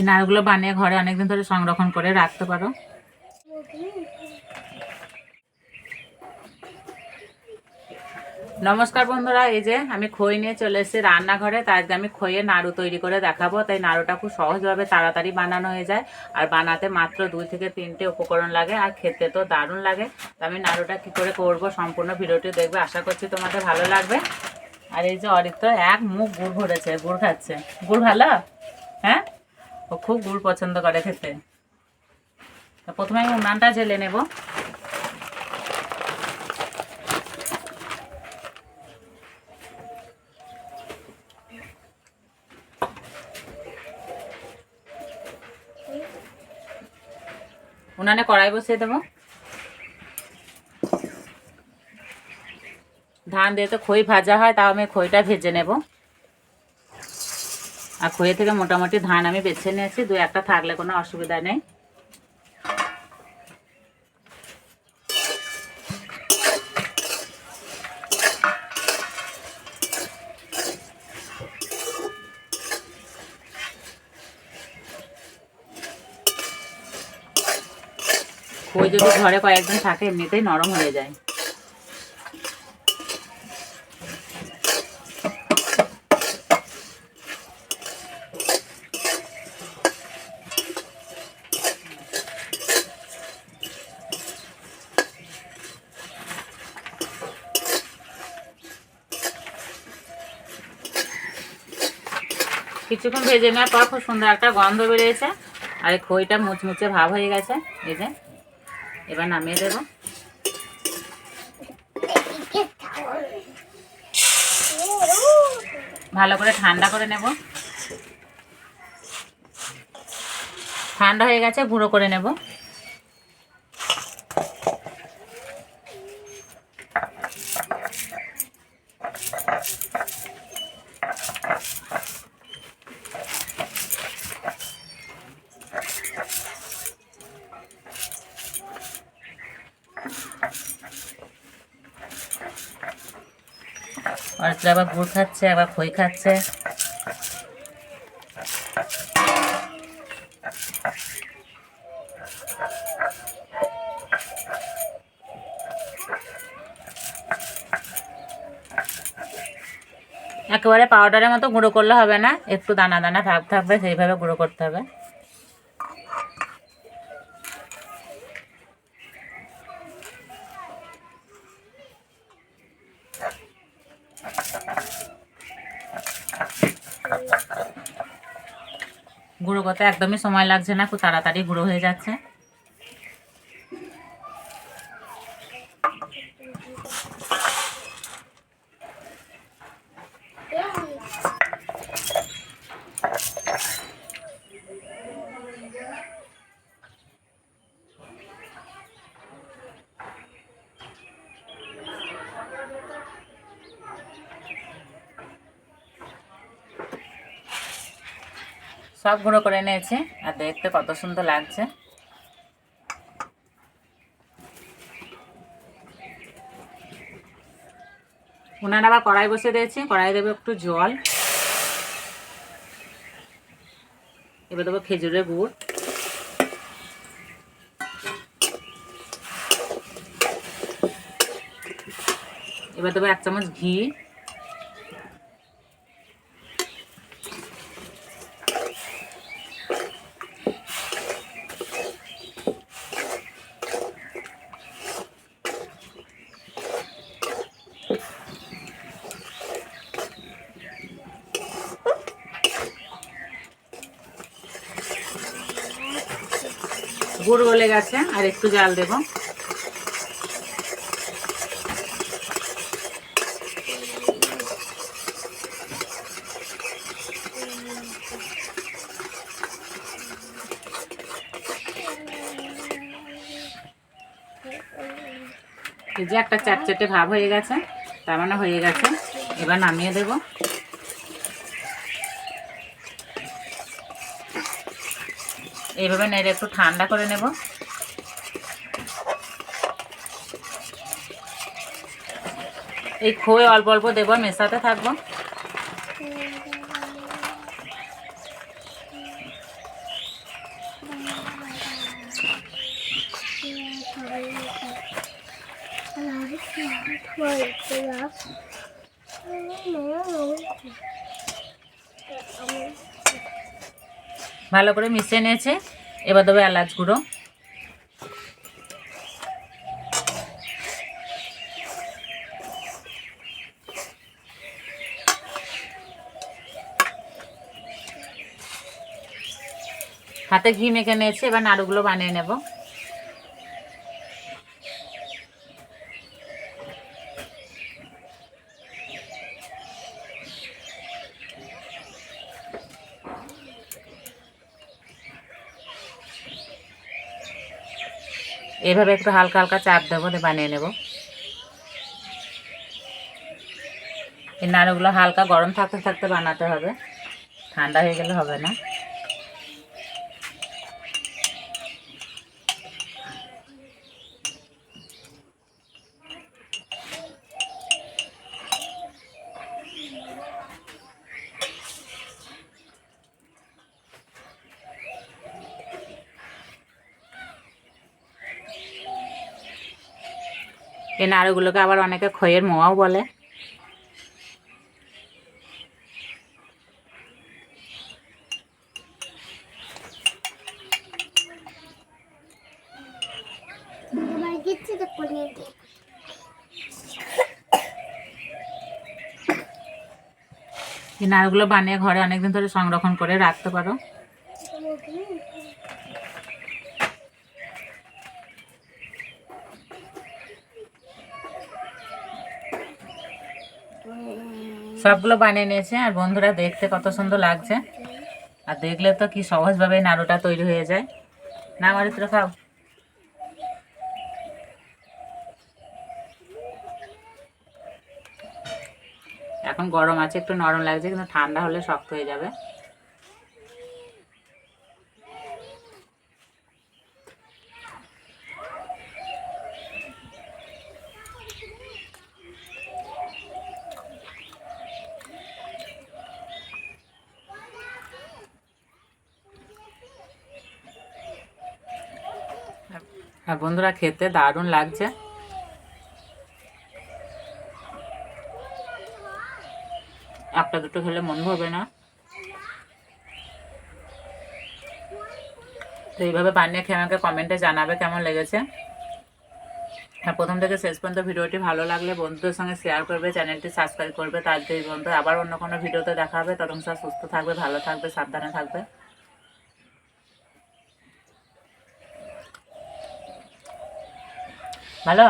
এই নাড়ুগুলো বানিয়ে ঘরে অনেকদিন ধরে সংরক্ষণ করে রাখতে পারো। নমস্কার বন্ধুরা, এই যে আমি খই নিয়ে চলে এসেছি রান্নাঘরে। তাই আজকে আমি খইয়ে নাড়ু তৈরি করে দেখাবো। তাই নাড়ুটা খুব সহজভাবে তাড়াতাড়ি বানানো হয়ে যায়। আর বানাতে মাত্র দুই থেকে তিনটে উপকরণ লাগে, আর খেতে তো দারুণ লাগে। তো আমি নাড়ুটা কি করে করব সম্পূর্ণ ভিডিওটি দেখবে। আশা করছি তোমাদের ভালো লাগবে। আর এই যে অরিত্র এক মুখ গুড় ভরেছে, গুড় খাচ্ছে। গুড় ভালো? হ্যাঁ? ও খুব গুড় পছন্দ করে খেতে। প্রথমে আমি উনানটা জেলে নেব। উনানে কড়াই বসিয়ে দেবো। ধান দিয়ে তো খই ভাজা হয়, তাও আমি খইটা ভেজে নেব। আর খই থেকে মোটামুটি ধান আমি বেছে নিয়েছি, দু একটা থাকলে কোনো অসুবিধা নেই। খই যদি ঘরে কয়েকদিন থাকে, এমনিতেই নরম হয়ে যায়। কিছুক্ষণ ভেজে নেওয়ার পর খুব সুন্দর একটা গন্ধ বেরিয়েছে। আর এই খইটা মুচমুচে ভাব হয়ে গেছে। এই যে, এবার নামিয়ে দেব। ভালো করে ঠান্ডা করে নেব। ঠান্ডা হয়ে গেছে, গুঁড়ো করে নেব। আর আবার গুড় খাচ্ছে, আবার খই খাচ্ছে। একেবারে পাউডারের মতো গুঁড়ো করলে হবে না, একটু দানা দানা ভাব থাকবে সেইভাবে গুঁড়ো করতে হবে। গুঁড়ো করতে একদমই সময় লাগছে না খুব তাড়াতাড়ি গুঁড়ো হয়ে যাচ্ছে। সব গুঁড়ো করে নিয়েছি। আর দেখতে কত সুন্দর লাগছে। উনান আবার কড়াই বসে দিয়েছি। কড়াই দেবো একটু জল। এবার দেবো খেজুরের গুড়। এবার দেবো এক চামচ ঘি। গুড় গলে গেছে, আর একটু জাল দেব। এই যে একটা চাটচেটে ভাব হয়ে গেছে, তার মানে হয়ে গেছে। এবার নামিয়ে দেবো। এইভাবে নেড়ে একটু ঠান্ডা করে নেব। এই খোয় অল্প অল্প দেবো মেশাতে থাকব। ভালো করে মিশিয়ে নিয়েছে। এবার দেবে এলাচ গুঁড়ো। হাতে ঘি মেখে নিয়েছে, এবার নাড়ুগুলো বানিয়ে নেব। এভাবে একটু হালকা হালকা চাপ দেবো, দিয়ে বানিয়ে নেব। এই নাড়ুগুলো হালকা গরম থাকতে থাকতে বানাতে হবে। ঠান্ডা হয়ে গেলে হবে না। এই নাড়ুগুলোকে আবার অনেকে খইয়ের মোয়াও বলে। এই নাড়ুগুলো বানিয়ে ঘরে অনেকদিন ধরে সংরক্ষণ করে রাখতে পারো। সবগুলো বানিয়ে নিয়েছে আর বন্ধুরা দেখতে কত সুন্দর লাগছে। আর দেখলে তো কি সহজভাবে নাড়ুটা তৈরি হয়ে যায়। না আমার তো খাও। এখন গরম আছে, একটু নরম লাগছে, কিন্তু ঠান্ডা হলে শক্ত হয়ে যাবে। আর বন্ধুরা খেতে দারুণ লাগছে। একটা দুটো খেলে মন ভরবে না। তো এইভাবে বানিয়ে খেয়ে আমাকে কমেন্টে জানাবে কেমন লেগেছে। হ্যাঁ প্রথম থেকে শেষ পর্যন্ত ভিডিওটি ভালো লাগলে বন্ধুদের সঙ্গে শেয়ার করবে, চ্যানেলটি সাবস্ক্রাইব করবে। তার এই বন্ধু আবার অন্য কোনো ভিডিওতে দেখা হবে। তখন সুস্থ থাকবে, ভালো থাকবে, সাবধানে থাকবে। ভালো